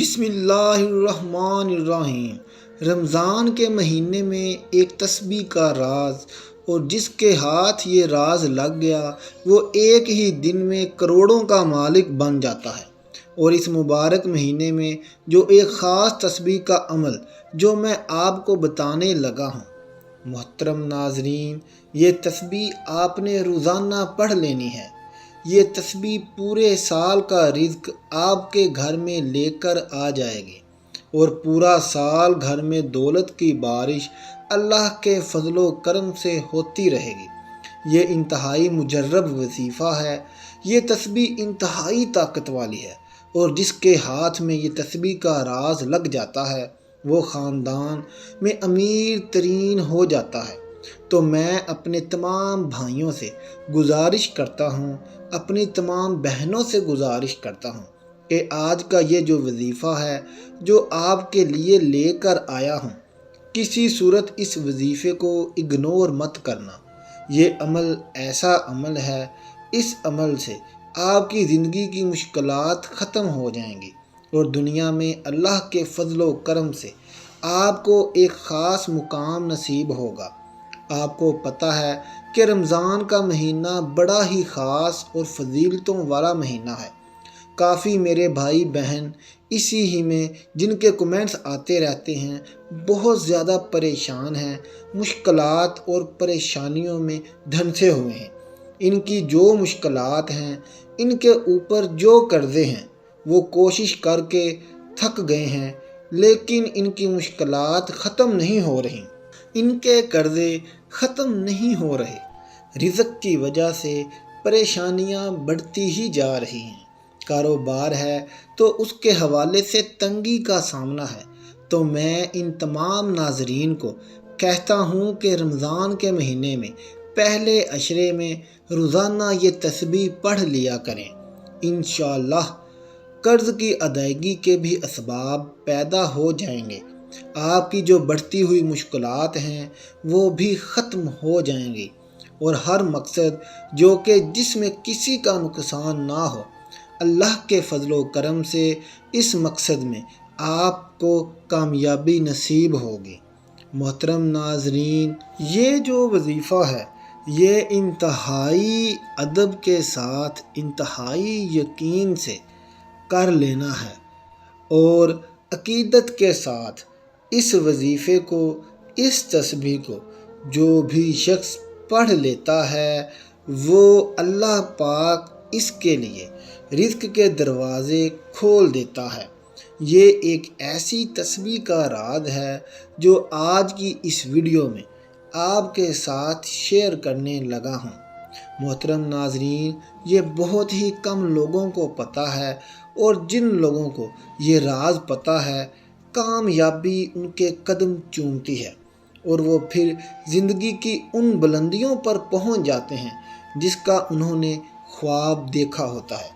बिस्मिल्लाहिर्रहमानिर्रहीम। रमज़ान के महीने में एक तस्बीह का राज और जिसके हाथ ये राज लग गया, वो एक ही दिन में करोड़ों का मालिक बन जाता है। और इस मुबारक महीने में जो एक ख़ास तस्बीह का अमल, जो मैं आपको बताने लगा हूँ। मोहतरम नाजरीन, ये तस्बीह आपने रोज़ाना पढ़ लेनी है। ये तस्बी पूरे साल का रिज्क आपके घर में लेकर आ जाएगी। और पूरा साल घर में दौलत की बारिश अल्लाह के फजलो करम से होती रहेगी। ये इंतहाई मुजर्रब वजीफ़ा है। ये तस्बी इंतहाई ताकत वाली है। और जिसके हाथ में ये तस्बी का राज लग जाता है, वो ख़ानदान में अमीर तरीन हो जाता है। तो मैं अपने तमाम भाइयों से गुजारिश करता हूँ अपनी तमाम बहनों से गुजारिश करता हूँ कि आज का ये जो वजीफ़ा है, जो आपके लिए लेकर आया हूँ, किसी सूरत इस वजीफ़े को इग्नोर मत करना। ये अमल ऐसा अमल है, इस अमल से आपकी ज़िंदगी की मुश्किल ख़त्म हो जाएँगी और दुनिया में अल्लाह के फजलो करम से आपको एक ख़ास मुकाम नसीब होगा। आपको पता है कि रमज़ान का महीना बड़ा ही ख़ास और फजीलतों वाला महीना है। काफ़ी मेरे भाई बहन इसी ही में जिनके कमेंट्स आते रहते हैं, बहुत ज़्यादा परेशान हैं, मुश्किलात और परेशानियों में धंसे हुए हैं। इनकी जो मुश्किलात हैं, इनके ऊपर जो कर्ज़े हैं, वो कोशिश करके थक गए हैं, लेकिन इनकी मुश्किलात ख़त्म नहीं हो रही। इनके कर्ज़े ख़त्म नहीं हो रहे। रिज़क की वजह से परेशानियाँ बढ़ती ही जा रही हैं। कारोबार है तो उसके हवाले से तंगी का सामना है। तो मैं इन तमाम नाजरीन को कहता हूँ कि रमज़ान के महीने में पहले अशरे में रोज़ाना ये तस्बी पढ़ लिया करें। इन कर्ज़ की अदायगी के भी इसबाब पैदा हो जाएँगे। आपकी जो बढ़ती हुई मुश्किल हैं, वो भी ख़त्म हो जाएँगी। और हर मकसद जो कि जिसमें किसी का नुकसान ना हो, अल्लाह के फजलो करम से इस मकसद में आपको कामयाबी नसीब होगी। मोहतरम नाजरीन, ये जो वजीफ़ा है, ये इंतहाई अदब के साथ इंतहाई यकीन से कर लेना है। और अकीदत के साथ इस वजीफ़े को, इस तस्बी को, जो भी शख्स पढ़ लेता है, वो अल्लाह पाक इसके लिए रिस्क के दरवाज़े खोल देता है। ये एक ऐसी तस्वीर का राज है, जो आज की इस वीडियो में आपके साथ शेयर करने लगा हूँ। मोहतरम नाजरीन, ये बहुत ही कम लोगों को पता है और जिन लोगों को ये राज पता है कामयाबी उनके कदम चूमती है और वो फिर ज़िंदगी की उन बुलंदियों पर पहुँच जाते हैं जिसका उन्होंने ख्वाब देखा होता है।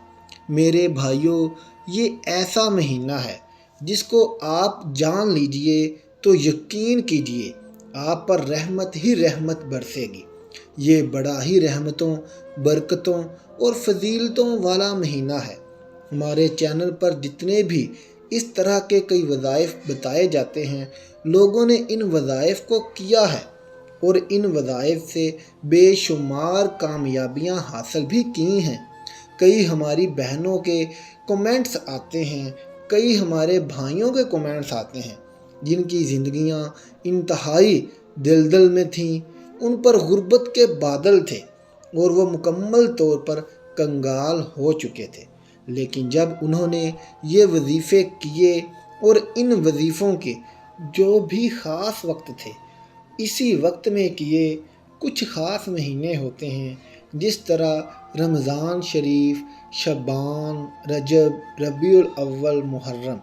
मेरे भाइयों, ये ऐसा महीना है जिसको आप जान लीजिए तो यकीन कीजिए, आप पर रहमत ही रहमत बरसेगी। ये बड़ा ही रहमतों, बरकतों और फजीलतों वाला महीना है। हमारे चैनल पर जितने भी इस तरह के कई वज़ाइफ बताए जाते हैं। लोगों ने इन वज़ाइफ को किया है और इन वज़ाइफ से बेशुमार कामयाबियाँ हासिल भी की हैं। कई हमारी बहनों के कमेंट्स आते हैं, कई हमारे भाइयों के कमेंट्स आते हैं, जिनकी ज़िंदगियाँ इंतहाई दिलदल में थीं, उन पर गुर्बत के बादल थे और वो मुकम्मल तौर पर कंगाल हो चुके थे। लेकिन जब उन्होंने ये वजीफ़े किए और इन वजीफ़ों के जो भी ख़ास वक्त थे, इसी वक्त में किए कुछ ख़ास महीने होते हैं, जिस तरह रमज़ान शरीफ शबान रजब, रबीउल अव्वल, मुहर्रम,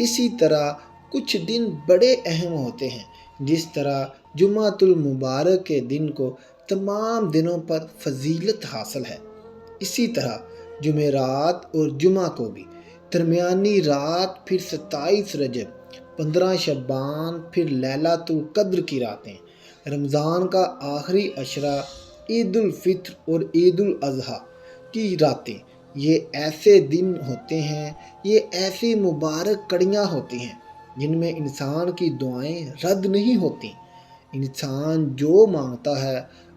इसी तरह कुछ दिन बड़े अहम होते हैं, जिस तरह जुमातुल मुबारक के दिन को तमाम दिनों पर फजीलत हासिल है। इसी तरह जुमेरात और जुमा को भी। दरमियानी रात फिर सत्ताईस रजब, पंद्रह शबान फिर लैलातुल कद्र की रातें। रमज़ान का आखिरी अशरा ईद फित्र और ईद अज़हा की रातें। ये ऐसे दिन होते हैं, ये ऐसी मुबारक कड़ियाँ होती हैं, जिनमें इंसान की दुआएँ रद्द नहीं होती। इंसान जो माँगता है,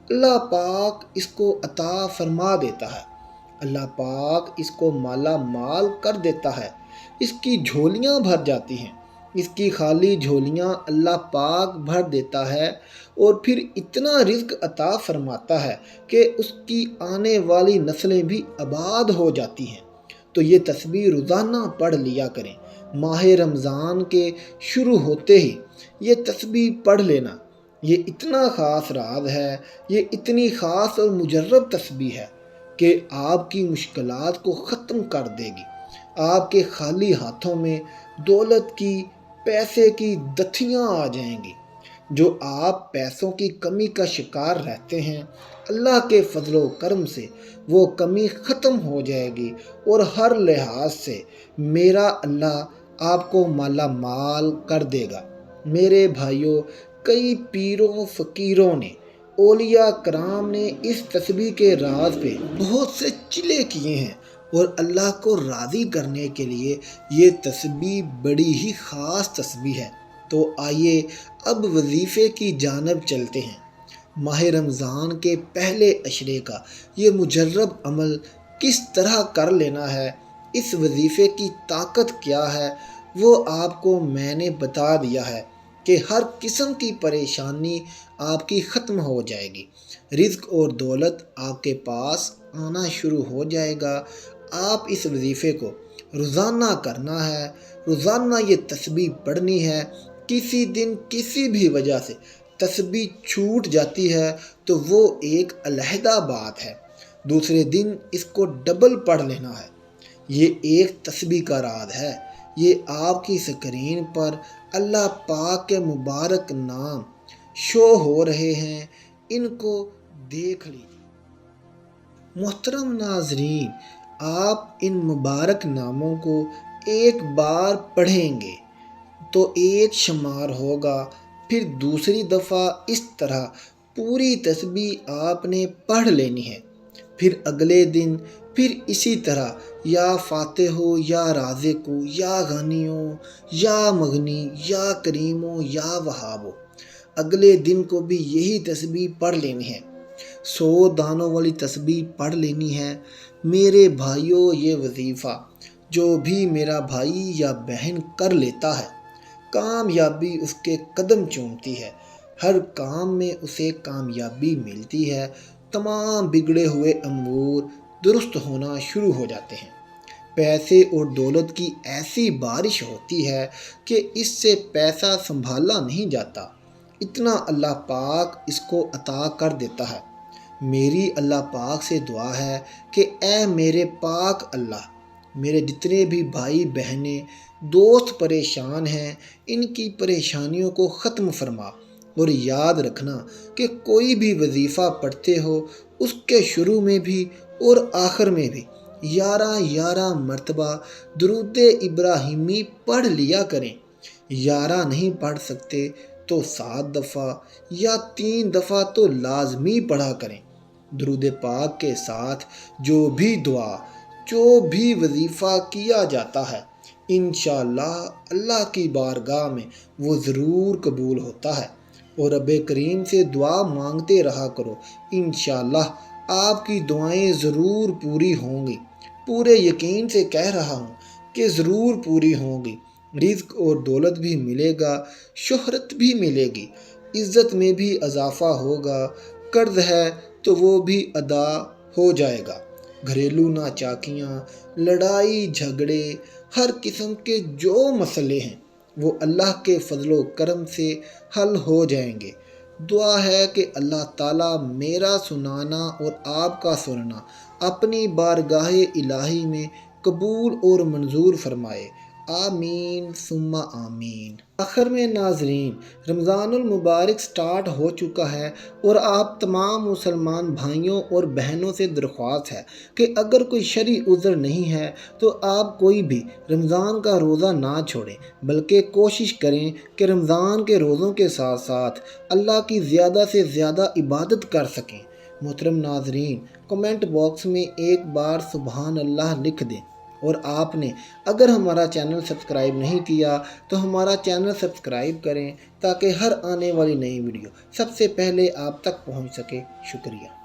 अल्लाह पाक इसको अता फरमा देता है। अल्लाह पाक इसको माला माल कर देता है। इसकी झोलियाँ भर जाती हैं। इसकी खाली झोलियाँ अल्लाह पाक भर देता है और फिर इतना रिज्क अता फरमाता है कि उसकी आने वाली नस्लें भी आबाद हो जाती हैं। तो ये तस्वीर रोज़ाना पढ़ लिया करें। माह रमज़ान के शुरू होते ही ये तस्वीर पढ़ लेना। ये इतना ख़ास राज है, ये इतनी ख़ास और मुजरब तस्वीर है। कि आपकी मुश्किल को ख़त्म कर देगी। आपके खाली हाथों में दौलत की, पैसे की दथियाँ आ जाएँगी। जो आप पैसों की कमी का शिकार रहते हैं, अल्लाह के फजलो करम से वो कमी ख़त्म हो जाएगी और हर लिहाज से मेरा अल्लाह आपको माला माल कर देगा। मेरे भाइयों, कई पीरों, फ़कीरों ने ओलिया कराम ने इस तस्वीर के राज पे बहुत से चिले किए हैं और अल्लाह को राज़ी करने के लिए ये तस्वीर बड़ी ही ख़ास तस्वीर है। तो आइए अब वजीफ़े की जानब चलते हैं। माह रमज़ान के पहले अशरे का ये मुजरब अमल किस तरह कर लेना है, इस वजीफ़े की ताकत क्या है, वो आपको मैंने बता दिया है कि हर किस्म की परेशानी आपकी ख़त्म हो जाएगी। रिज्क और दौलत आपके पास आना शुरू हो जाएगा। आप इस वजीफ़े को रोज़ाना करना है। रोज़ाना ये तस्बी पढ़नी है। किसी दिन किसी भी वजह से तस्बी छूट जाती है तो वो एक अलहदा बात है। दूसरे दिन इसको डबल पढ़ लेना है। ये एक तस्बी का राज है। ये आपकी स्क्रीन पर अल्लाह पाक के मुबारक नाम शो हो रहे हैं, इनको देख लीजिए। मोहतरम नाजरीन, आप इन मुबारक नामों को एक बार पढ़ेंगे तो एक शुमार होगा, फिर दूसरी दफ़ा इस तरह पूरी तस्बीह आपने पढ़ लेनी है। फिर अगले दिन, फिर इसी तरह, या फाते हो या राजे को या गनियों, या मगनी, या करीमो, या वहाबो। अगले दिन को भी यही तस्बीह पढ़ लेनी है। सौ दानों वाली तस्बीह पढ़ लेनी है। मेरे भाइयों, ये वजीफ़ा, जो भी मेरा भाई या बहन कर लेता है, कामयाबी उसके कदम चूमती है। हर काम में उसे कामयाबी मिलती है। तमाम बिगड़े हुए अमूर दुरुस्त होना शुरू हो जाते हैं। पैसे और दौलत की ऐसी बारिश होती है कि इससे पैसा संभाला नहीं जाता। इतना अल्लाह पाक इसको अता कर देता है। मेरी अल्लाह पाक से दुआ है कि ए मेरे पाक अल्लाह, मेरे जितने भी भाई बहनें, दोस्त परेशान हैं, इनकी परेशानियों को ख़त्म फरमा और याद रखना कि कोई भी वजीफ़ा पढ़ते हो, उसके शुरू में भी और आखिर में भी यारा यारा मरतबा दरुद इब्राहिमी पढ़ लिया करें। यारा नहीं पढ़ सकते तो सात दफ़ा या तीन दफ़ा तो लाजमी पढ़ा करें। दरुद पाक के साथ जो भी दुआ, जो भी वजीफ़ा किया जाता है इन अल्लाह की बारगाह में वो ज़रूर कबूल होता है। और रब करीम से दुआ मांगते रहा करो इन आपकी दुआएँ ज़रूर पूरी होंगी। पूरे यकीन से कह रहा हूँ कि ज़रूर पूरी होंगी। रिज्क और दौलत भी मिलेगा, शोहरत भी मिलेगी। इज़्ज़त में भी इजाफ़ा होगा, कर्ज है तो वो भी अदा हो जाएगा। घरेलू नाचाकियाँ, लड़ाई झगड़े, हर किस्म के जो मसले हैं, वो अल्लाह के फजलो करम से हल हो जाएँगे। दुआ है कि अल्लाह ताला मेरा सुनाना और आपका सुनना अपनी बारगाह इलाही में कबूल और मंजूर फरमाए। आमीन, सुम्मा आमीन। आखिर में नाजरीन, रमज़ानुल मुबारक स्टार्ट हो चुका है और आप तमाम मुसलमान भाइयों और बहनों से दरख्वास्त है कि अगर कोई शरी उज़र नहीं है तो आप कोई भी रमज़ान का रोज़ा ना छोड़ें, बल्कि कोशिश करें कि रमज़ान के रोज़ों के साथ साथ अल्लाह की ज़्यादा से ज़्यादा इबादत कर सकें। मोहतरम नाजरीन, कमेंट बॉक्स में एक बार सुबहान अल्लाह लिख दें। और आपने अगर हमारा चैनल सब्सक्राइब नहीं किया तो हमारा चैनल सब्सक्राइब करें ताकि हर आने वाली नई वीडियो सबसे पहले आप तक पहुँच सके। शुक्रिया।